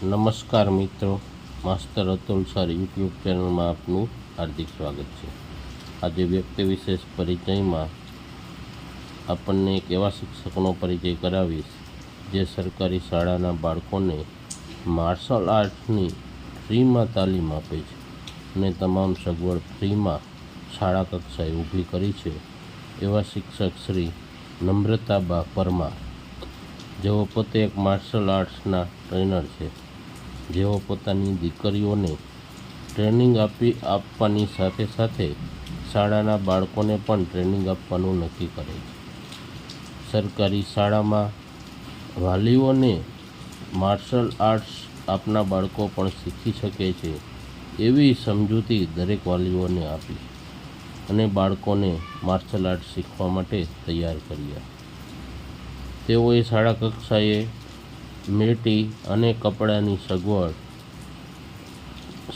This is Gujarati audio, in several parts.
નમસ્કાર મિત્રો. માસ્ટર અતુલ સર યુટ્યુબ ચેનલમાં આપનું હાર્દિક સ્વાગત છે. આજે વ્યક્તિ વિશેષ પરિચયમાં આપણને એક એવા શિક્ષકનો પરિચય કરાવીશ, જે સરકારી શાળાના બાળકોને માર્શલ આર્ટ્સની ફ્રીમાં તાલીમ આપે છે અને તમામ સગવડ ફ્રીમાં શાળા કક્ષાએ ઊભી કરી છે. એવા શિક્ષક શ્રી નમ્રતાબા પરમાર, જેઓ પોતે એક માર્શલ આર્ટ્સના ટ્રેનર છે. જેઓ પોતાની દીકરીઓને ટ્રેનિંગ આપી આપવાની સાથે સાથે શાળાના બાળકોને પણ ટ્રેનિંગ આપવાનું નક્કી કરે છે. સરકારી શાળામાં વાલીઓને માર્શલ આર્ટ્સ આપના બાળકો પણ શીખી શકે છે એવી સમજૂતી દરેક વાલીઓને આપી અને બાળકોને માર્શલ આર્ટ્સ શીખવા માટે તૈયાર કર્યા. તેઓએ શાળા કક્ષાએ મેટી અને કપડાની સગવડ.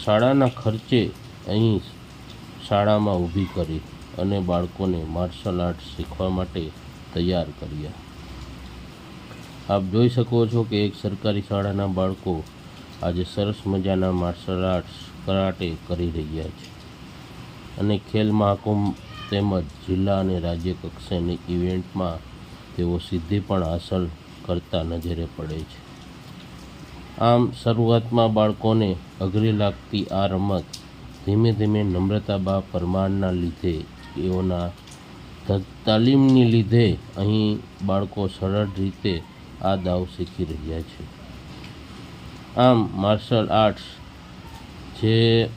શાળાના ખર્ચે અહીં શાળામાં ઊભી કરી અને બાળકોને માર્શલ આર્ટ્સ શીખવા માટે તૈયાર કર્યા. આપ જોઈ શકો છો કે એક સરકારી શાળાના બાળકો આજે સરસ મજાના માર્શલ આર્ટ્સ કરાટે કરી રહ્યા છે. અને ખેલ મહાકુંભ તેમજ જિલ્લા અને રાજ્ય કક્ષાની ઇવેન્ટમાં તેઓ સિદ્ધિ પણ હાંસલ કરતા નજરે પડે છે. આમ શરૂઆતમાં બાળકોને અઘરી લાગતી આ રમત ધીમે ધીમે નમ્રતાબા પરમારના લીધે તેઓના તાલીમની લીધે અહીં બાળકો સરળ રીતે આ દાવ શીખી રહ્યા છે. આમ માર્શલ આર્ટ્સ જે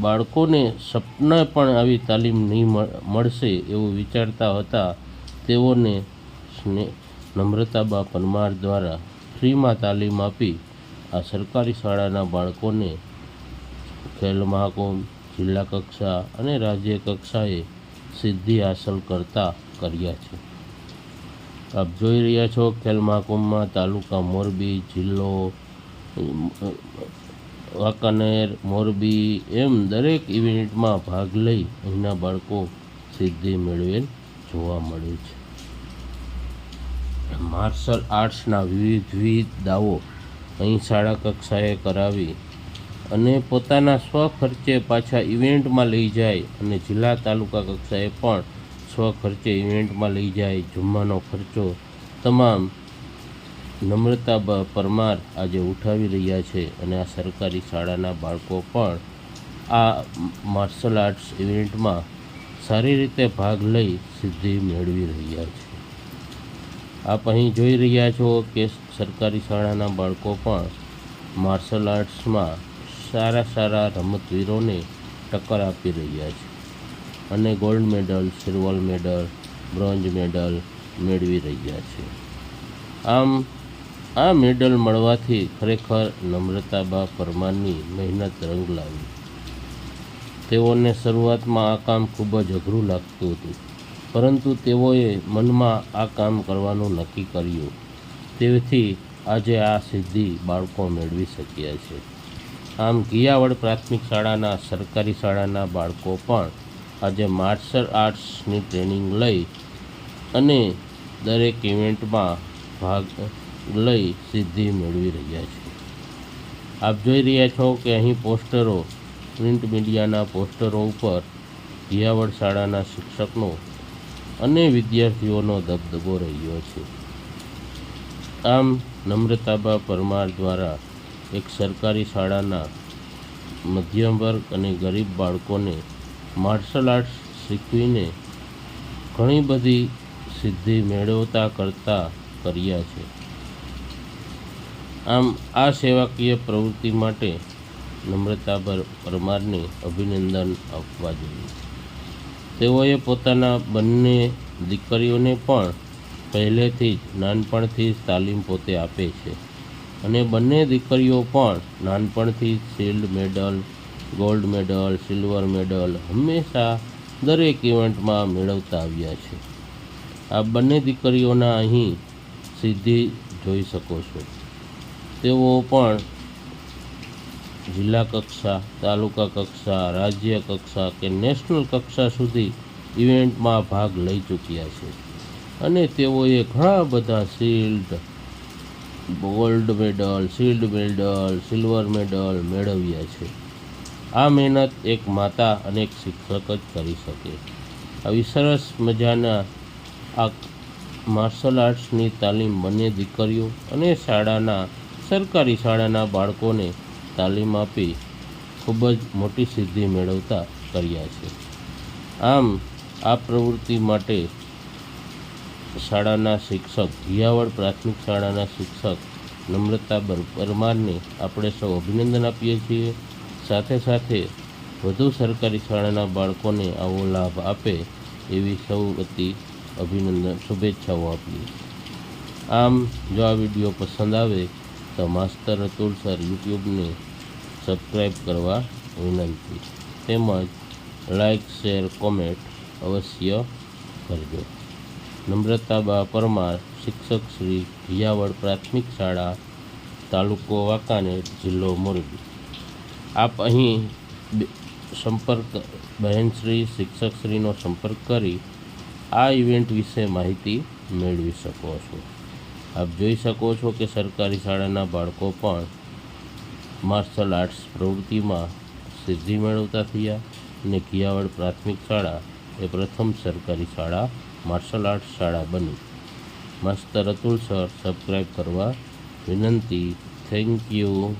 બાળકોને સપને પણ આવી તાલીમ નહીં મળ- મળશે એવું વિચારતા હતા, તેઓને નમ્રતાબા પરમાર દ્વારા ફ્રીમાં તાલીમ આપી આ સરકારી શાળાના બાળકોને ખેલ મહાકુંભ, જિલ્લા કક્ષા અને રાજ્ય કક્ષાએ સિદ્ધિ હાંસલ કરતા કર્યા છે. આપ જોઈ રહ્યા છો ખેલ મહાકુંભમાં તાલુકા મોરબી, જિલ્લો, વાંકાનેર, મોરબી એમ દરેક ઇવેન્ટમાં ભાગ લઈ અહીંના બાળકો સિદ્ધિ મેળવેલ જોવા મળે છે. માર્શલ આર્ટ્સના વિવિધ વિવિધ દાવો અહીં શાળા કક્ષાએ કરાવી અને પોતાના સ્વખર્ચે પાછા ઇવેન્ટમાં લઈ જાય અને જિલ્લા તાલુકા કક્ષાએ પણ સ્વખર્ચે ઇવેન્ટમાં લઈ જાય. જમવાનો ખર્ચો તમામ નમ્રતા પરમાર આજે ઉઠાવી રહ્યા છે અને આ સરકારી શાળાના બાળકો પણ આ માર્શલ આર્ટ્સ ઇવેન્ટમાં સારી રીતે ભાગ લઈ સિદ્ધિ મેળવી રહ્યા છે. આપ અહીં જોઈ રહ્યા છો કે સરકારી શાળાના બાળકો પણ માર્શલ આર્ટ્સમાં સારા સારા રમતવીરોને ટક્કર આપી રહ્યા છે. અને gold medal silver medal bronze medal મેળવી રહ્યા છે. આમ, આ મેડલ મળવાથી ખરેખર નમ્રતાબા પરમારની મહેનત રંગ લાવી. તેઓને શરૂઆતમાં આ કામ ખૂબ જ અઘરું લાગતું હતું. પરંતુ તેઓએ મનમાં આ કામ કરવાનું નક્કી કર્યું. તેથી આજે આ સિદ્ધિ બાળકો મેળવી શક્યા છે. આમ કિયાવડ પ્રાથમિક શાળાના, સરકારી શાળાના બાળકો પણ આજે માર્શલ આર્ટ્સની ટ્રેનિંગ લઈ અને દરેક ઇવેન્ટમાં ભાગ લઈ સિદ્ધિ મેળવી રહ્યા છે. આપ જોઈ રહ્યા છો કે અહીં પોસ્ટરો, પ્રિન્ટ મીડિયાના પોસ્ટરો ઉપર ઘિયાવડ શાળાના શિક્ષકનો અને વિદ્યાર્થીઓનો દબદબો રહ્યો છે. આમ નમ્રતાબા પરમાર દ્વારા એક સરકારી શાળાના મધ્યમ વર્ગ અને ગરીબ બાળકોને માર્શલ આર્ટ્સ શીખવીને ઘણી બધી સિદ્ધિ મેળવતા કરતા કર્યા છે. આમ આ સેવાકીય પ્રવૃત્તિ માટે નમ્રતાબર પરમારને અભિનંદન આપવા જોઈએ. તેઓએ પોતાના બંને દીકરીઓને પણ પહેલેથી જ નાનપણથી જ તાલીમ પોતે આપે છે. અને બંને દીકરીઓ પણ નાનપણથી જ shield medal, gold medal, silver medal હંમેશા દરેક ઇવેન્ટમાં મેળવતા આવ્યા છે. આ બંને દીકરીઓના અહીં સિદ્ધિ જોઈ શકો છો. તેઓ પણ જિલ્લા કક્ષા, તાલુકા કક્ષા, રાજ્ય કક્ષા કે નેશનલ કક્ષા સુધી ઇવેન્ટમાં ભાગ લઈ ચૂક્યા છે. અને તેઓએ ઘણા બધા shield, gold medal shield medal, silver medal મેળવ્યા છે. આ મહેનત એક માતા અને એક શિક્ષક જ કરી શકે. આવી સરસ મજાના આ માર્શલ આર્ટ્સની તાલીમ બંને દીકરીઓ અને શાળાના, સરકારી શાળાના બાળકોને તાલીમ આપી ખૂબ જ મોટી સિદ્ધિ મેળવતા કર્યા છે. આમ, આ પ્રવૃત્તિ માટે શાળાના શિક્ષક ઘિયાવડ પ્રાથમિક શાળાના શિક્ષક નમ્રતા પરમારને આપણે સૌ અભિનંદન આપીએ છીએ. સાથે સાથે વધુ સરકારી શાળાના બાળકોને આવો લાભ આપે એવી સૌ વતી અભિનંદન, શુભેચ્છાઓ આપીએ. આમ, જો આ વીડિયો પસંદ આવે તો માસ્તર અતુલ સર યુટ્યુબને સબસ્ક્રાઈબ કરવા વિનંતી. તેમજ લાઇક, શેર, કોમેન્ટ અવશ્ય કરજો. નમ્રતાબા પરમાર, શિક્ષક શ્રી ભિયાવડ પ્રાથમિક શાળા, તાલુકો વાંકાનેર, જિલ્લો મોરબી. આપ અહીં સંપર્ક બહેનશ્રી શિક્ષકશ્રીનો સંપર્ક કરી આ ઇવેન્ટ વિશે માહિતી મેળવી શકો છો. આપ જોઈ શકો છો કે સરકારી શાળાના બાળકો પણ માર્શલ આર્ટ્સ પ્રવૃત્તિમાં સિદ્ધિ મેળવતા થયા અને કિયાવડ પ્રાથમિક શાળા એ પ્રથમ સરકારી શાળા માર્શલ આર્ટ્સ શાળા બની. માસ્તર અતુલ સર સબસ્ક્રાઈબ કરવા વિનંતી. Thank you